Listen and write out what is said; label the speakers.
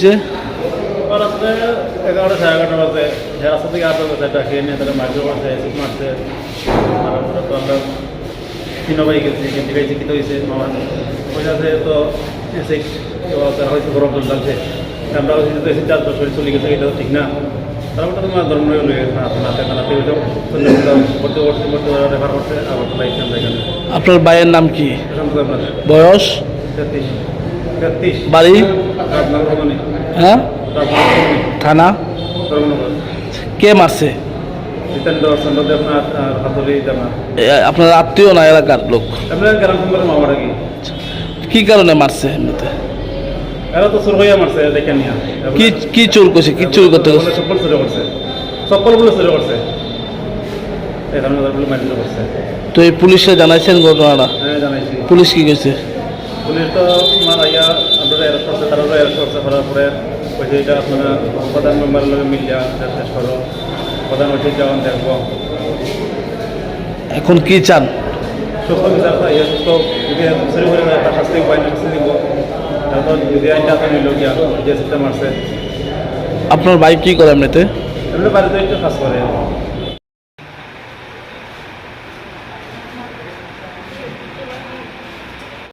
Speaker 1: যে
Speaker 2: রাত্রে এগারোটা সাড়ে এগারোটা বাজে রাস্তা থেকে আসতে বাজে একটা খেয়ে নিয়ে তারা মারধর করছে সিট মারছে মারার পরে তো আমরা তিন ভাই গেছি কিন্তু হয়েছে তো তারা হয়তো গরম জল ডালছে আমরা হচ্ছে তো এসে চার শরীর চলে গেছে এটা তো ঠিক না তারপর তো তোমার ধর্ম লয়ে গেছে না নাতে নাতে হইল ভর্তি করছে ভর্তি রেফার করছে আবার তো লাইসেন্স
Speaker 1: আপনার ভাইয়ের নাম কি বয়স
Speaker 2: তেত্রিশ
Speaker 1: বাড়ি? হ্যাঁ? থানা? কে মারছে? আপনার আত্মীয় না এলাকার লোক?
Speaker 2: গ্রাম কি
Speaker 1: কারণে মারছে এমনিতে? কি কি চুর করছে? কি চুর করতে
Speaker 2: করছে? করছে।
Speaker 1: তো এই পুলিশে জানাইছেন ঘটনাটা?
Speaker 2: হ্যাঁ
Speaker 1: পুলিশ কি কইছে?
Speaker 2: পুলিশ তো মারা আপনারা অ্যারেস্ট করছে তারা অ্যারেস্ট করছে করার পরে কইছে এটা আপনারা প্রধান মেম্বারের লগে মিলিয়া এটা শেষ করো। প্রধান অতিথি যাওয়ান দেখব।
Speaker 1: এখন কি চান?
Speaker 2: সুস্থ বিচার পাই সুস্থ যদি চুরি করে যায় তার শাস্তি উপায় শাস্তি দিব। তারপর যদি আইনটা তো নিল গিয়া যে সিস্টেম আছে।
Speaker 1: আপনার বাইক কি করে এমনিতে?
Speaker 2: এমনি বাড়িতে একটু কাজ করে।